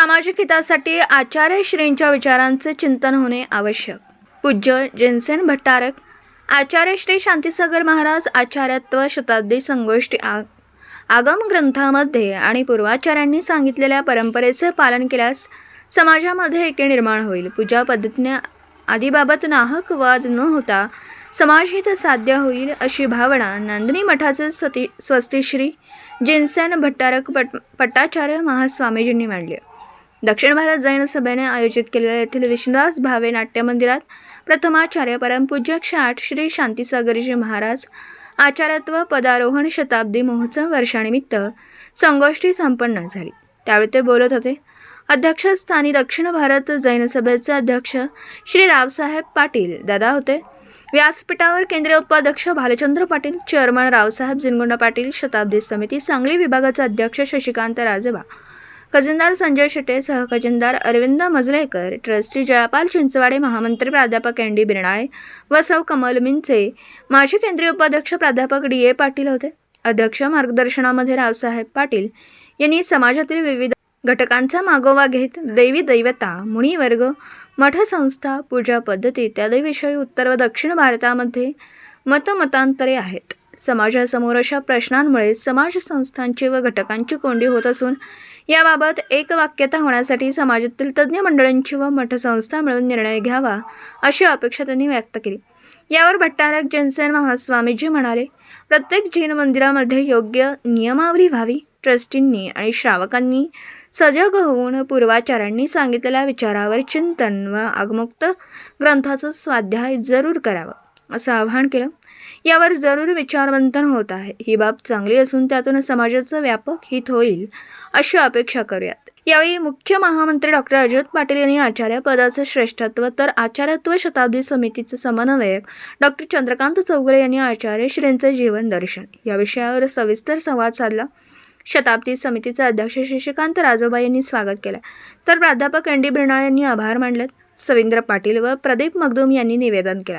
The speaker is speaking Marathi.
सामाजिक हितासाठी आचार्य श्रींच्या विचारांचे चिंतन होणे आवश्यक. पूज्य जेनसेन भट्टारक आचार्य श्री शांतीसागर महाराज आचार्यत्व शताब्दी संगोष्ठी आग आगम ग्रंथामध्ये आणि पूर्वाचार्यांनी सांगितलेल्या परंपरेचे पालन केल्यास समाजामध्ये एके निर्माण होईल. पूजा पद्धतीने आदीबाबत नाहक वाद न होता समाजहित साध्य होईल अशी भावना नंदिनी मठाचे स्वती स्वस्तिश्री जिनसेन भट्टारक पट पट्टाचार्य महास्वामीजींनी मांडली. दक्षिण भारत जैन सभेने आयोजित केलेल्या येथील विष्णुदास भावे नाट्य मंदिरात प्रथमाचार्य परमपूज्य क्षाट श्री शांतीसागरजी महाराज आचार्यत्व पदारोहण शताब्दी महोत्सव वर्षानिमित्त संगोष्ठी संपन्न झाली. त्यावेळी ते बोलत होते अध्यक्षस्थानी दक्षिण भारत जैन सभेचे अध्यक्ष श्री रावसाहेब पाटील दादा होते. व्यासपीठावर केंद्रीय उपाध्यक्ष भालचंद्र पाटील चेअरमन रावसाहेब जिनगुंडा पाटील शताब्दी समिती सांगली विभागाचे अध्यक्ष शशिकांत राजेबा खजिनदार संजय शेटे सहखजिनदार अरविंद मजलेकर ट्रस्टी जयापाल चिंचवाडे महामंत्री प्राध्यापक एन डी बिरणाळे व सौ कमल मिंचे. माजी केंद्रीय उपाध्यक्ष प्राध्यापक डी ए पाटील होते. अध्यक्ष मार्गदर्शनामध्ये रावसाहेब पाटील यांनी समाजातील विविध घटकांचा मागोवा घेत देवी दैवता मुनिवर्ग मठसंस्था पूजा पद्धती इत्यादीविषयी उत्तर व दक्षिण भारतामध्ये मतमतांतरे आहेत. समाजासमोर अशा प्रश्नांमुळे समाज संस्थांची व घटकांची कोंडी होत असून याबाबत एक वाक्यता होण्यासाठी समाजातील तज्ज्ञ मंडळींची व मठसंस्था मिळून निर्णय घ्यावा अशी अपेक्षा त्यांनी व्यक्त केली. यावर भट्टारक जनसेन महास्वामीजी म्हणाले प्रत्येक जैन मंदिरामध्ये योग्य नियमावली व्हावी ट्रस्टींनी आणि श्रावकांनी सजग होऊन पूर्वाचार्यांनी सांगितलेल्या विचारावर चिंतन व आगमुक्त ग्रंथाचं स्वाध्याय जरूर करावं. असं आवाहन केलं. यावर जरूर विचारमंथन होत आहे. ही बाब चांगली असून त्यातून समाजाचं व्यापक हित होईल अशी अपेक्षा करूयात. यावेळी मुख्य महामंत्री डॉक्टर अजित पाटील यांनी आचार्य पदाचं श्रेष्ठत्व तर आचार्यत्व शताब्दी समितीचे समन्वयक डॉक्टर चंद्रकांत चौगुले यांनी आचार्य श्रींचे जीवन दर्शन या विषयावर सविस्तर संवाद साधला. शताब्दी समितीचे अध्यक्ष शशिकांत राजोबा यांनी स्वागत केलं. तर प्राध्यापक एन डी बिर्णाळ यांनी आभार मानलेत. सविंद्र पाटील व प्रदीप मगदूम यांनी निवेदन केलं.